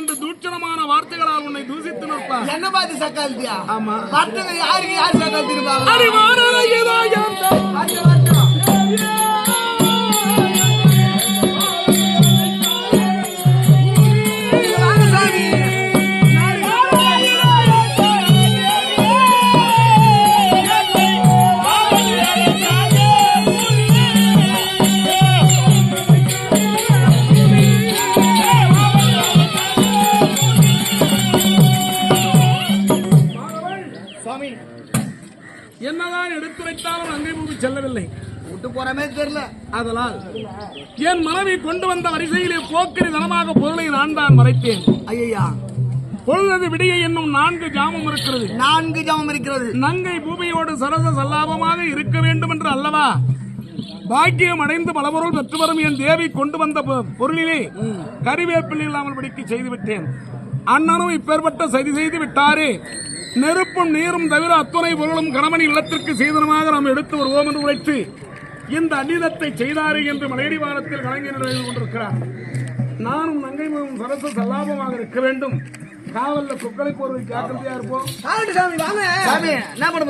என்று தூட்சணமான வார்த்தைகளால் உன்னை தூசித்து நிற்பார் என்ன பார்த்து சக்காலத்தியா? ஆமா. பட்டங்க யாருக்கு யார் சக்காலத்தி இருப்பாங்க அறிவாரையதோ போறமே தெரியல. அதனால் என் மனைவி கொண்டு வந்த வரிசையிலே போக்கிரி தனமாக பொருளை நான் தான் மறைத்தேன். ஐயா பொழுது விடிய என்னும் நான்கு ஜாமம் இருக்கிறது. நான்கு ஜாமம் இருக்கிறது. நங்கை பூமியோடு சரச சல்லாபமாக இருக்க வேண்டும் என்று அல்லவா? பாக்கியம் அடைந்து பலபொருள் பெற்று வரும் என் தேவி கொண்டு வந்த பொருளிலே கறிவேப்பில் இல்லாமல் படிக்க செய்து விட்டேன் அண்ணனும் இப்பேற்பட்ட சதி செய்து விட்டாரே. நெருப்பும் நீரும் தவிர அத்துணை பொருளும் கணவன் இல்லத்திற்கு சீதனமாக நாம் எடுத்து வருவோம் என்று உழைத்து இந்த அந்நிதத்தை செய்தாரே என்று மலையடி வாரத்தில் கலைஞர் எழுதி கொண்டிருக்கிறார். நானும் நங்கை முகம் சரச சல்லாபமாக இருக்க வேண்டும். காவல்ல குக்கரை போர்வை ஜாக்கிரதையா இருப்போம்? என்ன பண்ண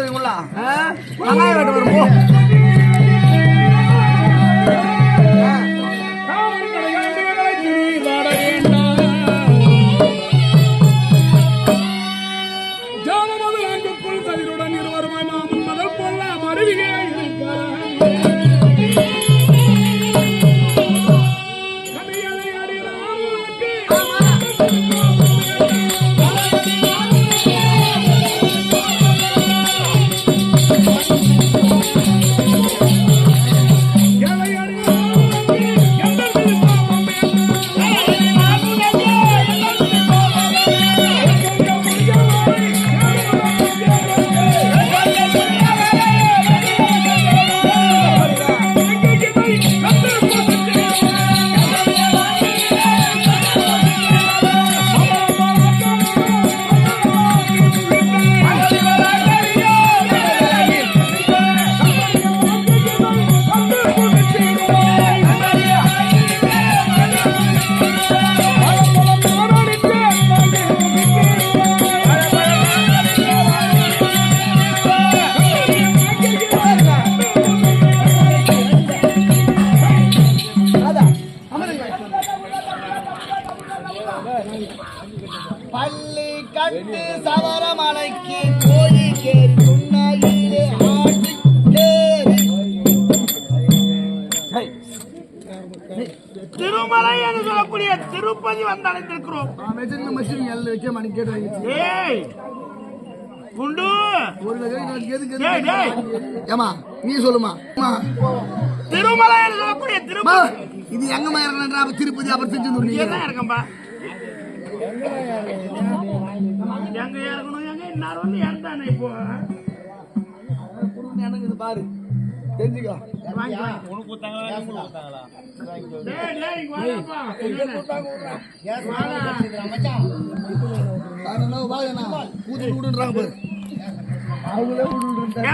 பள்ளி கட்டு சவரமலைக்கு கோழிக்கேரி துண்ணாயிலே ஆட்டு திருமலை என்று சொல்லக்கூடிய திருப்பதி வந்து அடைந்திருக்கிறோம் மெஷின் மெஷின் எல்லாம் வைக்க மணி கேட்டு வைக்க ஏய் குண்டு. ஏமா நீ சொல்லுமா. திருமலை என்று சொல்லக்கூடிய திருப்பதி. இது எங்கம்மா இருக்கா திருப்பதி அப்புறம் செஞ்சு என்ன இருக்கம்பா எங்க இறங்கணும்? எங்க இன்னார் வந்து இறந்தானே இப்போ? எனக்கு இது பாரு. தெரிஞ்சுக்கோ. விடுன்றாங்க பாரு அவங்களே விடுன்றாங்க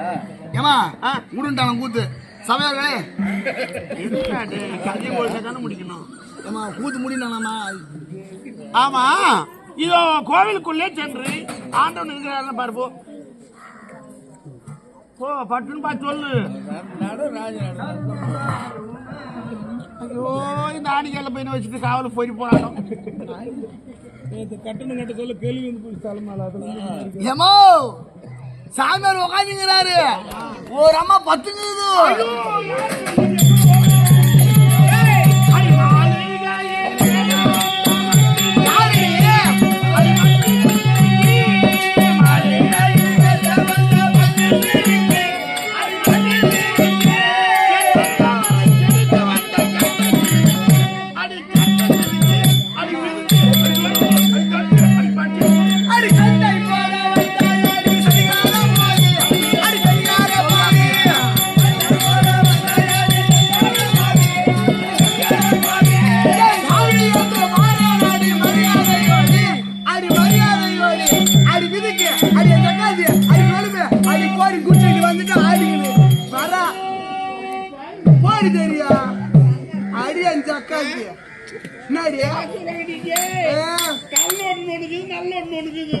ஏன்? ஏமா விடுன்ட்டாங்க கூத்து. சமையல்களே. என்னடா? கஞ்சி தானே முடிக்கணும். ஏமா கூத்து முடியலாமா ஆமா இதோ கோவிலுக்குள்ளே சென்று ஆண்டவன் இருக்கிறாரு பாரு போ போ பட்டுன்னு பார்த்து சொல்லு. ஐயோ இந்த ஆடிக்கையில போய் வச்சுட்டு காவல போய் போராட்டம் கட்டணம் கட்ட சொல்ல கேள்வி வந்து போய் தலைமையில ஏமோ சாமியார் உட்காந்துங்கிறாரு ஒரு அம்மா பத்துங்குது.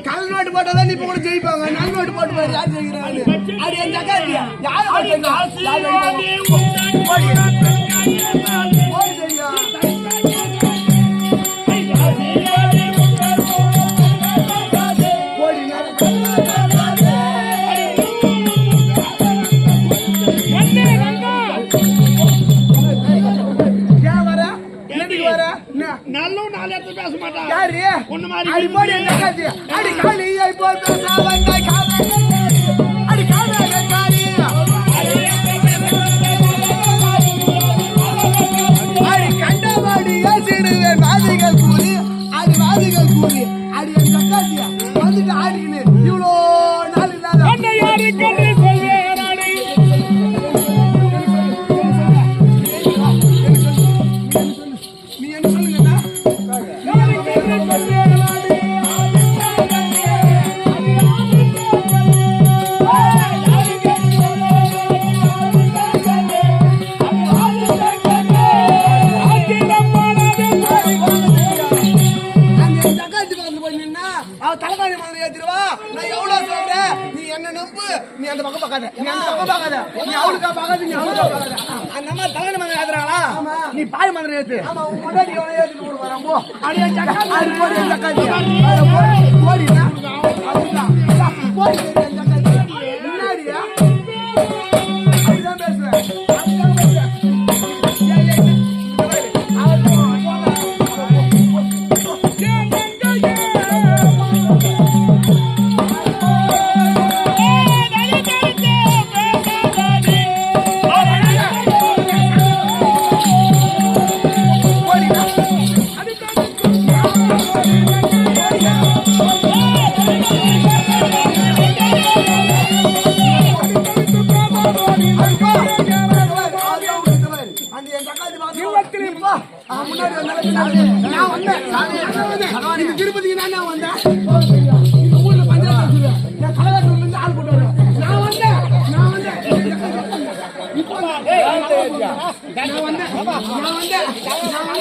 கல் நோட்டு போட்டாதான் இப்ப கூட ஜெயிப்பாங்க? நல் நோட்டு போட்டு போய் யார் ஜெயிக்கிறாங்க அடி என் தக்காதி யாரு யாரு? அடி போடி அடி காலி ஐ பாய் மாதிரி ஏத்து. அடி என் தக்காளி. அடி போடி போடி,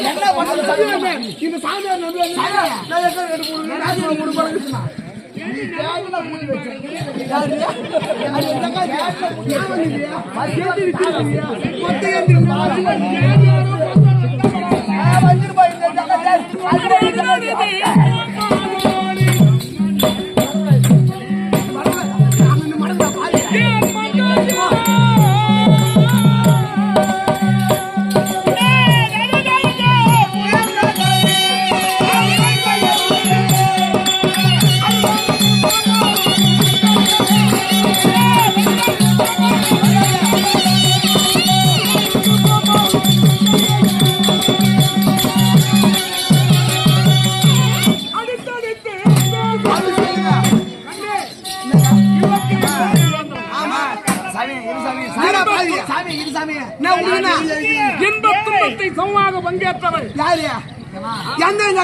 என்ன சொல்லுங்க இந்த சாமியார் நம்பி வந்து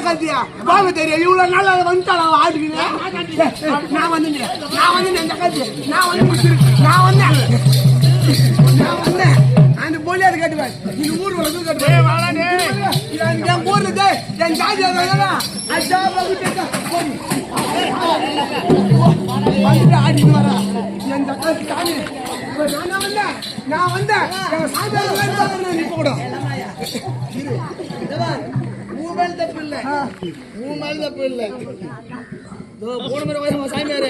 கத்தியா வாங்க தெரியும் இவ்வளவு நாள் அதை அவ ஆட்டுக்கு நான் வந்து நான் வந்து இந்த கத்தி நான் வந்து நான் வந்தேன். நான் வந்தேன். அந்த போலியாரு கட்டுவேன் இந்த ஊர் வளர்ந்து கட்டுவேன் என் ஊர்ல டேய், என் ஜாதி ஆடிட்டு வரா என் தக்காளி நான் வந்தேன். நான் வந்தேன். நான் இப்ப கூட உன் மேல தப்பு இல்ல உன் மேல தப்பு இல்ல போன முறை வயசு சாமியாரு.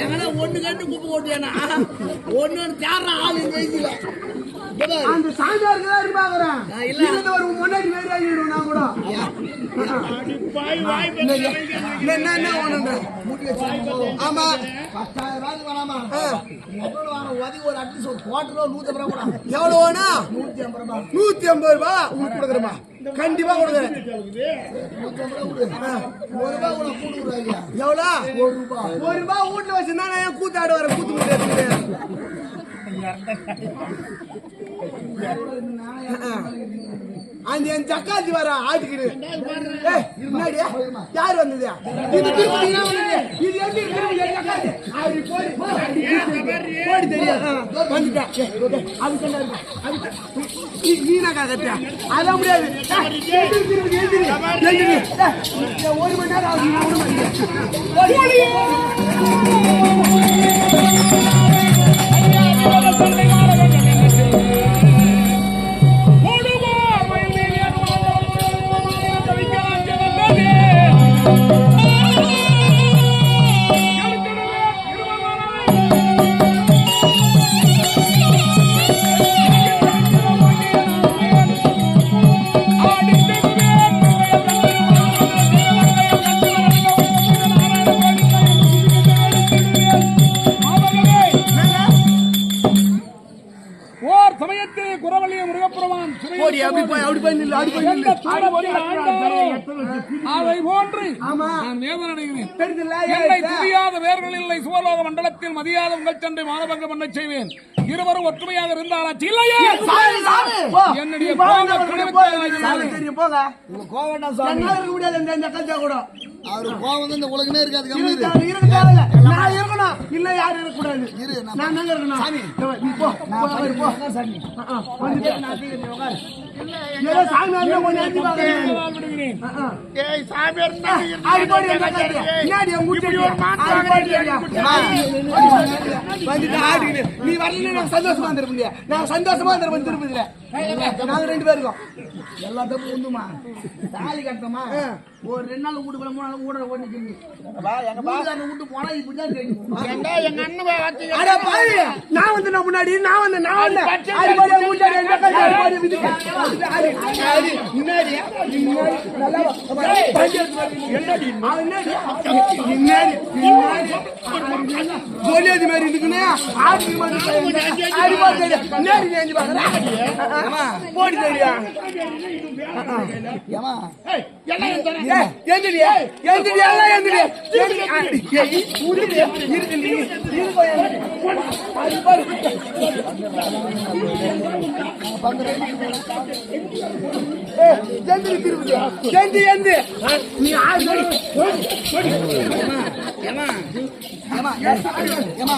எங்கன்னா ஒண்ணு கண்டு குப்பை ஒண்ணு ஒண்ணு தேடுற ஆள் இந்த வயசுல. அந்த சாமியாருக்கு தான் இருப்பாங்கிறேன் இல்ல. ஒரு முன்னாடி வேற ஆகிடும் நான் கூட. என்ன என்ன. ஆமா. பத்தாயிரம் ரூபாய்க்கு வேணாமா எவ்வளவு வேணும் உதவி ஒரு அட்லீஸ்ட் ஒரு குவார்டர் ரூபா நூத்தி ஐம்பது ரூபா கூட. எவ்வளவு வேணா? நூத்தி ஐம்பது ரூபா. நூத்தி ஐம்பது ரூபாய் உங்களுக்கு கொடுக்குறேமா கண்டிப்பா கொடுக்குறேன். ரூபா ஒரு ரூபா கூட கூட்டு எவ்வளவு? ஒரு ரூபா. ஒரு ரூபாய் வீட்டுல வச்சிருந்தா நான் ஏன் கூத்தாடு வர கூத்து முடியாது அந்த என் சக்காத்தி வர ஆட்டுக்கிடு ஏய், முன்னாடி யார் வந்தது இது இது எப்படி அப்படி போடி அது நீ- நீனாக்கா கத்தியா அதான் முடியாது ஒரு மணி நேரம் ஆகுது தெரியுதுல்ல என்னை துதியாத வேர்கள் இல்லை. சுவலோக மண்டலத்தில் மதியாத உங்கள் சண்டை மானபங்கம் பண்ண செய்வேன். இருவரும் ஒற்றுமையாக இருந்தாராச்சு இல்லையே. என்னுடைய. அவரு கோவம் வந்து இந்த உலகமே இருக்காது. நான் இருக்கணும். இல்ல யாரும் இருக்கக்கூடாது. இரு, நான் இருக்கணும். நீ நான் சந்தோஷமா இருந்திருப்பேன் இல்லையா? நான் சந்தோஷமா இருந்திருப்பேன் திருப்பதியில. நாங்க ரெண்டு பேருக்கும் எல்லாத்துக்கும் உண்டுமா? தாலி கட்டமா ஒரு ரெண்டு நாள் வீட்டு போல மூணு நாள் கூட ஓடி நிற்கிறது வீட்டு போனா இப்படிதான் தெரியும். நான் வந்து நான் முன்னாடி நான் வந்து நான் வந்து ஆடி மாதிரி இருக்குனே ஆடி போடி இருக்கு எந்திரி திருப்பதி எந்தி எந்தி நீ ஆடி ஏமா ஏமா ஏமா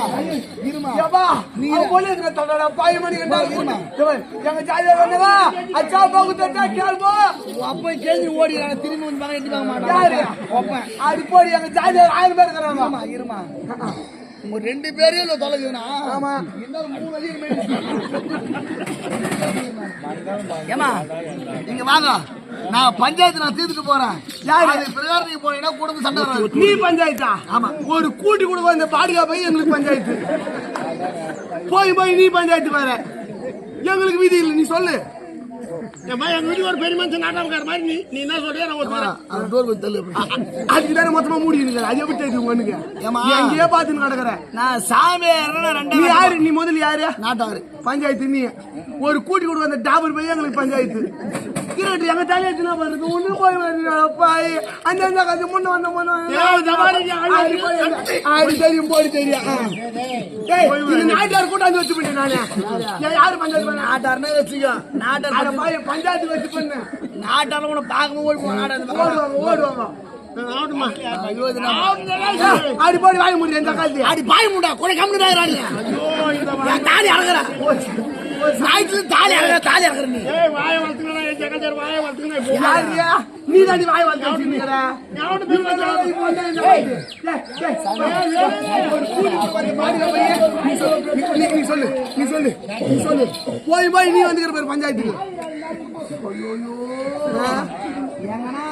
இருமா ஏப்பா, அவன் போலீஸ்ல பாய் மணி கண்டா இருமா. எங்க அச்சா போக்கு தட்டா கேள்வோ. அப்ப கேள்வி ஓடி திரும்பி வந்து எட்டி பார்க்க யாரு? போடி, எங்க ஜாதியில ஆயிரம் பேர் இருக்கிறாங்க. இருமா இருமா உங்க ரெண்டு பேரையும் இல்ல தொலைக்குதுண்ணா ஆமா. மூணு வழி ஏமா நீங்க வாங்க. நான் பஞ்சாயத்து நான் தீர்த்துட்டு போறேன். யாரு? அது பிரகாரம் போனீங்கன்னா குடும்ப சண்டை நீ பஞ்சாயத்தா? ஆமா. ஒரு கூட்டி கொடுக்க இந்த பாதுகாப்பை எங்களுக்கு பஞ்சாயத்து. போய் போய் நீ பஞ்சாயத்து வேற எங்களுக்கு விதி இல்லை நீ சொல்லு. ஏம்மா எங்க வீட்டுக்கு ஒரு பெரிய மனுஷன் நாட்டாமக்கார மாதிரி நீ நீ என்ன சொல்றியா நான் ஒத்துக்கிறேன். அது டோர் போய் தள்ளு. அதுக்கு தானே மொத்தமா மூடி இருக்கிற அது எப்படி தெரியும் உனக்கு பார்த்துன்னு கிடக்குற. நான் சாமி நீ ரெண்டாவது யாரு? நீ முதல்ல யாரு? நாட்டாரு பஞ்சாயத்து நீ ஒரு கூட்டி கொடுக்க அந்த டாபர் போய் எங்களுக்கு பஞ்சாயத்து. கிரட்டு எங்க தலையாச்சுனா பண்றது ஒண்ணு போய் பாய் அந்த அந்த கதை முன்ன வந்த ஆடி தெரியும் போடி தெரியும். இந்த நாட்டார் கூட்டாந்து வச்சு பண்ணி நானே யாரு பஞ்சாயத்து பண்ண? நாட்டாருன்னா வச்சுக்கோ. அட நாட்டார் பாய் பஞ்சாயத்து வச்சு பண்ண. நாட்டார உன பார்க்கும் ஓடி போன நாட்டார் ஓடுவாங்க ஓடுவாங்க. ஆடி போடி வாங்க முடியும் எந்த காலத்து அடி பாய் முண்டா கூட கம்மி தாயிராங்க என் தாலி அழகற. நாய்க்கு தாலி அழகற தாலி அழகற நீ. ஏய் வாய யாருயா நீ தாண்டி வாய் வச்சா? நீ சொல்லு நீ சொல்லு நீ சொல்லு போய் போய் நீ வந்துக்கிற பேர் பஞ்சாயத்துக்கு. ஆ? எங்கனா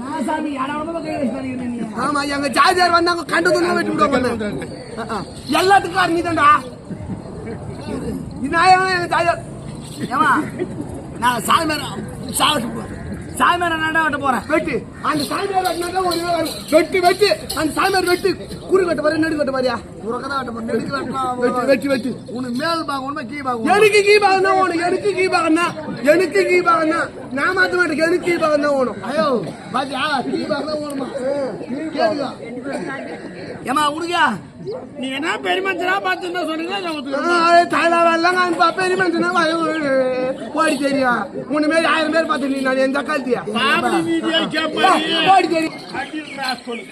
நான் சாமி யாராவது கை வச்சு பண்ணிக்கிறேன் நீ ஆமா எங்க ஜாதியார் வந்தாங்க கண்டதும் வெட்டி விடுவாங்க. எல்லாத்துக்கும் காரணம் நீ தான்டா நாயகம் எங்க ஜாதியார்? ஏமா நான் சாமி மேல சாவட்டு போ சாமி மேல நண்டா வெட்ட போறேன். வெட்டு. அந்த சாமியார் வெட்டினாதான் ஒரு. வெட்டு வெட்டு. அந்த சாமியார் வெட்டு. குறு கட்ட பாரு நெடு கட்ட பாரியா. உனக்கு தான் வெட்ட நெடுக்கு வெட்டு வெட்டு வெட்டு உனக்கு மேல் பார்க்கணுமா கீழ் பார்க்கணும் எனக்கு கீபாகம் தான் ஓணும் எனக்கு கீபாகம் தான். எனக்கு கீபாகம் தான். நான் மாத்த மாட்டேன். எனக்கு ஓணும் ஐயோ பாத்தியா? தான் ஓடுமா கேளுங்க ஏமா உடுங்க நீ என்ன பெரிய மனுஷனா பார்த்து என்ன சொன்னீங்கன்னா நான் ஒத்துக்கிறேன். தலைவெல்லாம் பெரிய மனுஷனா ஓடி தெரியும் மூணு பேர் ஆயிரம் பேர் பார்த்து நீ நான் எந்த காலத்தியா. ஓடி தெரியும் ராஸ்கோல்.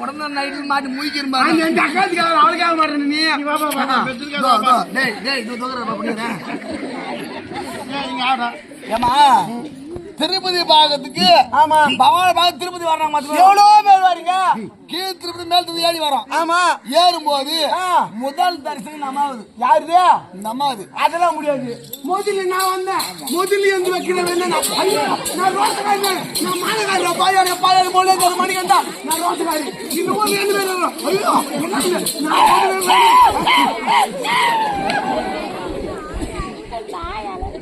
உடனே நைட்டு மாட்டி முழிக்கிறமா நான் எந்த காலத்துக்கு அவளுக்கு ஆக மாட்டேன் நீ. டேய் டேய் இது? ஏமா திருப்பதி பாகத்துக்கு ஆமா. பவானி பாகம் திருப்பதி வர்றாங்க மாத்திரம். எவ்வளவோ பேர் வரீங்க? கீழ் திருப்பதி மேல் திருப்பதி ஏறி வரோம் ஆமா. ஏறும்போது ஆ. முதல் தரிசனம் நம்மாவது யாருது? நம்மாவது அதெல்லாம் முடியாது. முதல்ல நான் வந்தேன். முதல்ல எந்த வைக்கிறேன் நான் ஐயோ நான் மானக்காரி பாயாடி பாயாடி போல ஒரு மணிக்கு வந்தா நான் ரோசக்காரி இந்த ஊர்ல வரும்? ஐயோ? நான்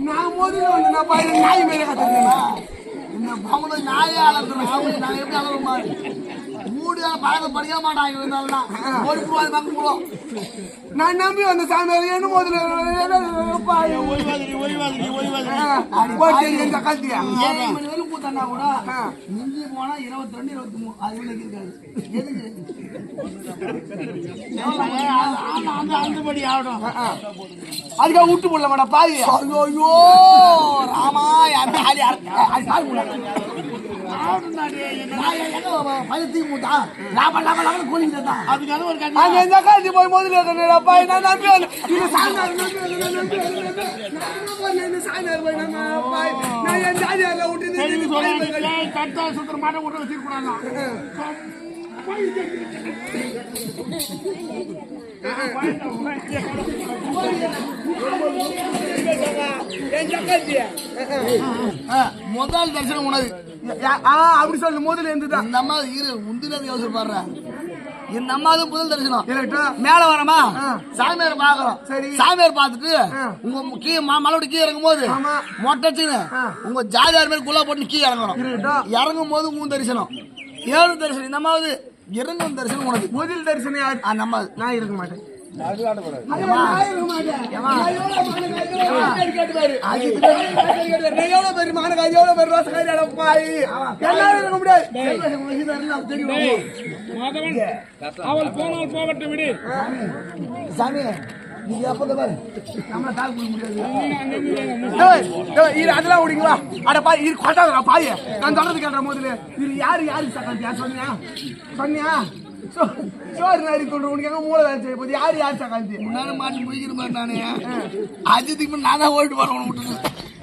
நான் வந்து நான் பாயாடி நாய் மேலே கத்துறேன் இந்த பவனை நாயே அளந்துடும் அவங்க நாங்க எப்படி அளவுமா மூடு பழத்தை படிக்க மாட்டாங்க இருந்தாலும் ஒரு ரூபாய் பங்கு போடும். நான் நம்பி வந்த சாமி என்ன முதல்ல எந்த கத்தியா? ஏழு மணி வரைக்கும் கூத்தாண்டா கூட மிஞ்சி போனா இருபத்தி ரெண்டு இருபத்தி மூணு அது உள்ள இருக்காது. எதுக்கு? அந்த- அந்த- அந்தபடி. அதுக்காக விட்டு போடல மாட்டா பாய் ஐயோ ராமா அந்த அங்க எந்த காலத்து போய் முதல்ல பாய் நான் நம்பி இது வந்து நான் போய் நான் என் ஜாதியார்ல விட்டு கட்டா சுத்துற மாட்டை விட்டு ஜக்காத்தியா முதல் தரிசனம் ஆ அப்படி சொல்லு முதல்ல இருந்துதான் இந்த அம்மா இரு முந்தினது யோசனை பாடுற இந்த அம்மாவது முதல் தரிசனம். மேல வரமா. சாமியார் பாக்குறோம் சரி. சாமியார் பார்த்துட்டு ஆ. உங்க கீழே மலோட கீழே இறங்கும் போது. மொட்டச்சுன்னு. உங்க ஜாதியார் மாதிரி குள்ளா போட்டு கீழே இறங்கணும். இறங்கும் போது உன் தரிசனம். ஏழு தரிசனம். இந்த அம்மாவது இறங்கும் தரிசனம் உனக்கு. முதல் தரிசனம் அந்த அம்மாவது. நான் இருக்க மாட்டேன். அவள் போனால் போகட்டும் விடு சாமி நீங்க பாரு நம்மள தாக்கு முடியாது அதெல்லாம் அட கொட்டாதடா, நான் முதல்ல. இது யாரு, யாரு சொன்னியா? சொன்னியா? சோ- சோறு நாடி கொண்டு உனக்கு எங்க மூளை வேலை செய்ய போது யார் யார் சக்காத்தி? முன்னாடி மாட்டி முடிக்கிற மாதிரி நானே அஜித்துக்கு நான் தான் ஓட்டு போறேன்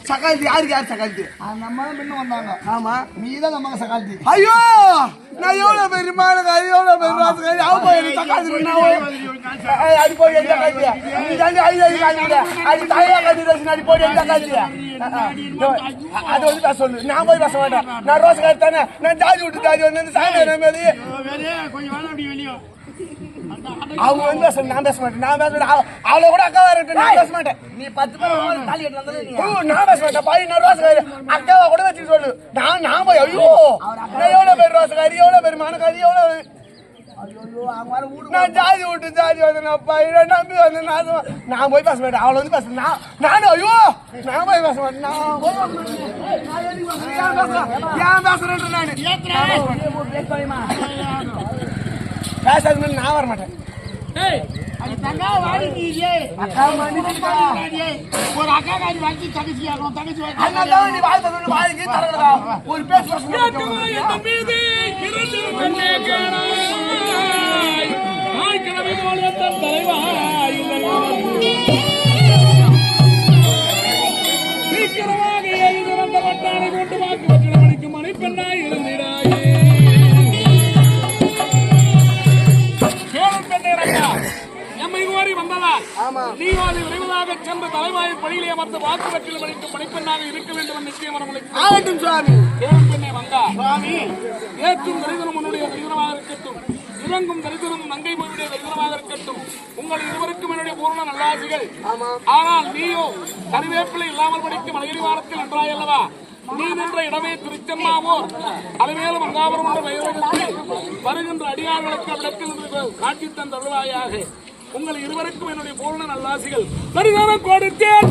சக்காத்தி, யாருக்கு யார் சக்காத்தி? நம்ம தான் வந்தாங்க ஆமா நீ தான் நம்ம சகால்த்தி ஐயோ நான் எவ்வளவு எவ்வளவு போய் எனக்கு சக்காத்தி போய் அடி போய் எந்த நீ தாண்டி அடி தாயா காய்ச்சி அடி போய் எந்த அது வந்து நான் சொல்லு. நான் போய் பேச மாட்டேன். நான் ரோசக்காரி தானே. நான் ஜாதி விட்டு ஜாதி வந்து சாமி வெளியே அவங்க வந்து பேச நான் பேச மாட்டேன். நான் பேச மாட்டேன். அவ- அவளை கூட அக்கா வரட்டும் நான் பேச மாட்டேன். நீ பத்து தாலி நான் பேச மாட்டேன். பாய் நான் ரோசக்காரி அக்காவை கூட வச்சு சொல்லு. நான் நான் போய் ஐயோ. நான் எவ்வளவு பேர் ரோசக்காரி எவ்வளவு பேர் மானக்காரி? எவ்வளவு ஐயோ அவங்க வர வீடு நான் ஜாதி விட்டு ஜாதி வந்து நான் பையனை நம்பி வந்து நான் நான் போய் பேச மாட்டேன் அவளை வந்து பேச நான் நானும் ஐயோ நான் போய் பேச மாட்டேன். நான் போய் பேசுறேன்? ஏன் பேசுறேன்? ஏன் பேசுறேன்ற நானு? பேசாத நான் வர மாட்டேன். ஒரு அக்கா காரி வாங்கி தங்கச்சி தங்கச்சி ஒரு பேச சீக்கிரமாக கொண்டு வாக்கு வட்டமளிக்கும் மணிப்பெண்ணாய் இருந்திடாயே கேளும் பெண்ணே ரங்கா கோரி வந்ததா நீ அதை விரைவதாக சென்று தலைவாய் பணியிலே அமர்ந்து வாக்கு வட்டில் மணிக்கும் மணிப்பெண்ணாக இருக்க வேண்டும் நிச்சயம் ஆகட்டும் சுவாமி கேளும் பெண்ணே வந்தா. சுவாமி. ஏற்றும் தரிசனம் உன்னுடைய தரிசனமாக இருக்கட்டும். இறங்கும் தரிசனம் நங்கை போயுடைய தரிசனமாக இருக்கட்டும். உங்கள் இருவருக்கும் என்னுடைய பூர்ண நல்லாசிகள். ஆனால் நீயோ கருவேப்பிலை இல்லாமல் படிக்கும் மலையடி வாரத்தில் நன்றாய் அல்லவா? நீ நின்ற இடமே திருச்செம்மாவோ அலைமேலும் மங்காபுரம் என்ற பெயரிடத்தில் வருகின்ற அடியார்களுக்கு அவ்விடத்தில் இருந்து காட்டி தந்தருவாயாக உங்கள் இருவருக்கும் என்னுடைய பூர்ண நல்லாசிகள். தரிசனம் கொடுத்தேன்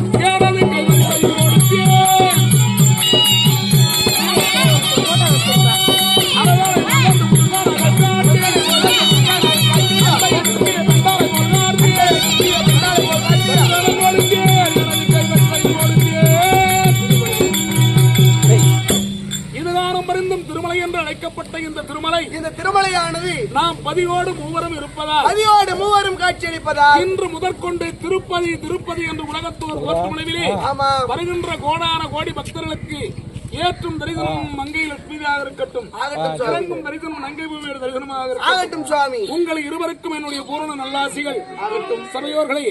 பதியோடு மூவரும் இருப்பதால் அதியோடு மூவரும் காட்சியளிப்பதால் இன்று முதற்கொண்டு திருப்பதி திருப்பதி என்று உலகத்தோர் ஆமா. வருகின்ற கோடான கோடி பக்தர்களுக்கு ஏற்றும் தரிசனம் மங்கை லட்சுமியாக இருக்கட்டும். இறங்கும் தரிசனம் நங்கை பூமியோட தரிசனமாக ஆகட்டும் சுவாமி. உங்கள் இருவருக்கும் என்னுடைய பூரண நல்லாசிகள். ஆகட்டும். சபையோர்களே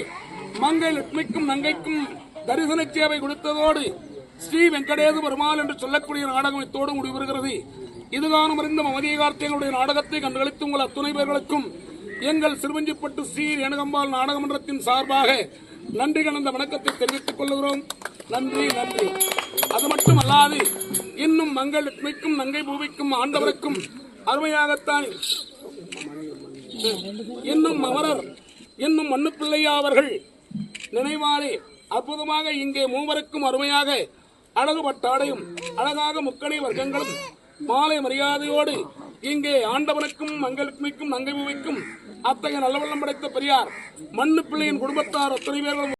மங்கை லட்சுமிக்கும் நங்கைக்கும் தரிசன சேவை கொடுத்ததோடு ஸ்ரீ வெங்கடேச பெருமாள் என்று சொல்லக்கூடிய நாடகம் இத்தோடு முடிவுறுகிறது இதுதான் அறிந்த மமதிய கார்த்திகளுடைய நாடகத்தை கண்டுகளித்து உங்கள் அத்துணை பேர்களுக்கும் எங்கள் சிறுவஞ்சிப்பட்டு சீர் எனகம்பால் நாடகமன்றத்தின் சார்பாக நன்றி கலந்த வணக்கத்தை தெரிவித்துக் கொள்கிறோம். நன்றி நன்றி. அது மட்டும் அல்லாது இன்னும் மங்கள் லட்சுமிக்கும் நங்கை பூவிக்கும் ஆண்டவருக்கும் அருமையாகத்தான் இன்னும் அமரர் இன்னும் மண்ணு பிள்ளையா அவர்கள் நினைவாலே அற்புதமாக இங்கே மூவருக்கும் அருமையாக அழகு பட்டாடையும் அழகாக முக்கடை வர்க்கங்களும் மாலை மரியாதையோடு இங்கே ஆண்டவனுக்கும் மங்களுக்கும் நங்கை அத்தகைய நல்லவள்ளம் படைத்த பெரியார் மண்ணு பிள்ளையின் குடும்பத்தார் அத்தனை பேர்களும்